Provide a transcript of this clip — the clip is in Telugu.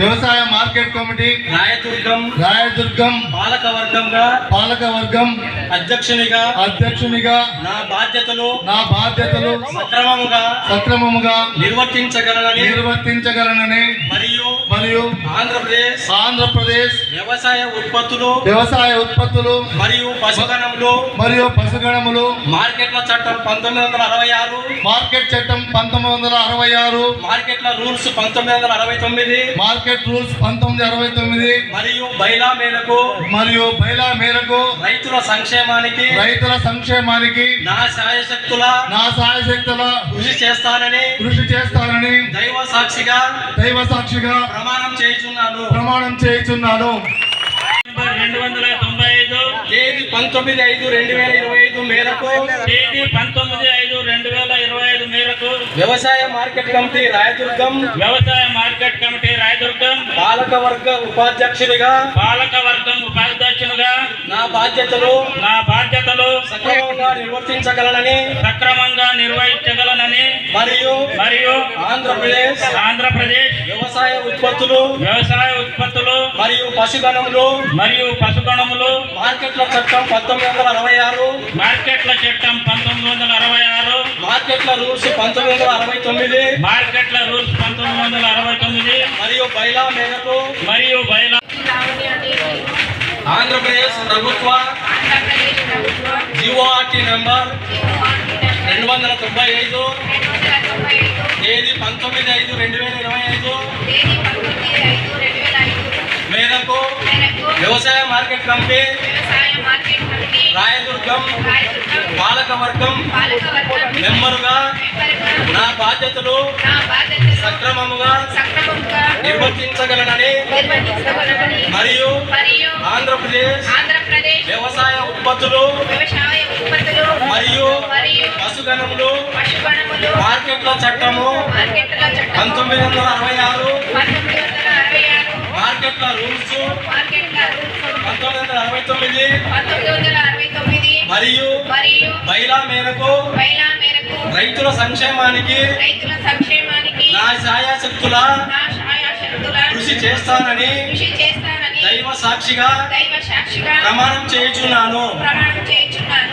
వ్యవసాయ మార్కెట్ కమిటీ రాయదుర్గం రాయదుర్గం పాలక వర్గంగా పాలక వర్గం అధ్యక్షునిగా అధ్యక్షునిగా నా బాధ్యతలు నా బాధ్యతలు సక్రమముగా సక్రమముగా నిర్వర్తించగలనని నిర్వర్తించగలనని మరియు ఆంధ్రప్రదేశ్ ఆంధ్రప్రదేశ్ వ్యవసాయ ఉత్పత్తులు వ్యవసాయ ఉత్పత్తులు మరియు పశుధనంలో మరియు పశుగణములు మార్కెట్ల చట్టం పంతొమ్మిది వందల అరవై ఆరు మార్కెట్ చట్టం పంతొమ్మిది వందల అరవై ఆరు మార్కెట్ల రూల్స్ పంతొమ్మిది వందల అరవై తొమ్మిది మార్కెట్ రూల్స్ పంతొమ్మిది అరవై తొమ్మిది మరియు బైలా మేరకు మరియు బైలా మేరకు రైతుల సంక్షేమానికి రైతుల సంక్షేమానికి నా శాయశక్తుల నా సాయశక్తుల కృషి చేస్తానని కృషి చేస్తానని దైవ సాక్షిగా దైవ సాక్షిగా ప్రమాణం చేయుచున్నాను. ప్రమాణం చేయుచున్నాను. రెండు వందల తొంభై ఐదు. తేదీ పంతొమ్మిది ఐదు రెండు వేల ఇరవై ఐదు మేరకు తేదీ పంతొమ్మిది ఐదు రెండు వేల ఇరవై ఐదు మేరకు వ్యవసాయ మార్కెట్ కమిటీ రాయదుర్గం. వ్యవసాయ మార్కెట్ కమిటీ రాయదుర్గం. పాలక వర్గ ఉపాధ్యక్షుడిగా. పాలక వర్గం ఉపాధ్యక్షునిగా. నా బాధ్యతలు నా బాధ్యతలు సక్రమంగా నిర్వర్తించగలనని సక్రమంగా నిర్వహించగలనని మరియు మరియు ఆంధ్రప్రదేశ్ ఆంధ్రప్రదేశ్ వ్యవసాయ ఉత్పత్తులు వ్యవసాయ ఉత్పత్తులు మరియు పశుగణములు మరియు పశుగణములు మార్కెట్ల చట్టం పంతొమ్మిది వందల అరవై ఆరు మార్కెట్ల చట్టం పంతొమ్మిది వందల అరవై ఆరు మార్కెట్ల రూల్స్ పంతొమ్మిది వందల అరవై తొమ్మిది మార్కెట్ల రూల్స్ పంతొమ్మిది వందల అరవై తొమ్మిది. మరియు బైలా మేరకు మరియు బయలు ఆంధ్రప్రదేశ్ ప్రభుత్వ జీఓఆర్టీ నెంబర్ రెండు వందల తొంభై ఐదు. తేదీ పంతొమ్మిది ఐదు రెండు వేల ఇరవై ఐదు. మేరకు వ్యవసాయ మార్కెట్ కమిటీ రాయదుర్గం పాలక వర్గం మెంబరుగా నా బాధ్యతలు సక్రమముగా నిర్వర్తించగలనని మరియు ఆంధ్రప్రదేశ్ వ్యవసాయ ఉత్పత్తులు మరియు పశుగణములు మార్కెట్ల చట్టము పంతొమ్మిది వందల అరవై ఆరు మార్కెట్ల రూల్స్ పంతొమ్మిది వందల అరవై తొమ్మిది మరియు బైలా మేరకు రైతుల సంక్షేమానికి రైతుల సంక్షేమానికి నా ఛాయాశక్తుల కృషి చేస్తానని కృషి చేస్తానని దైవ సాక్షిగా దైవ సాక్షిగా ప్రమాణం చేయుచున్నాను. ప్రమాణం చేయుచున్నాను.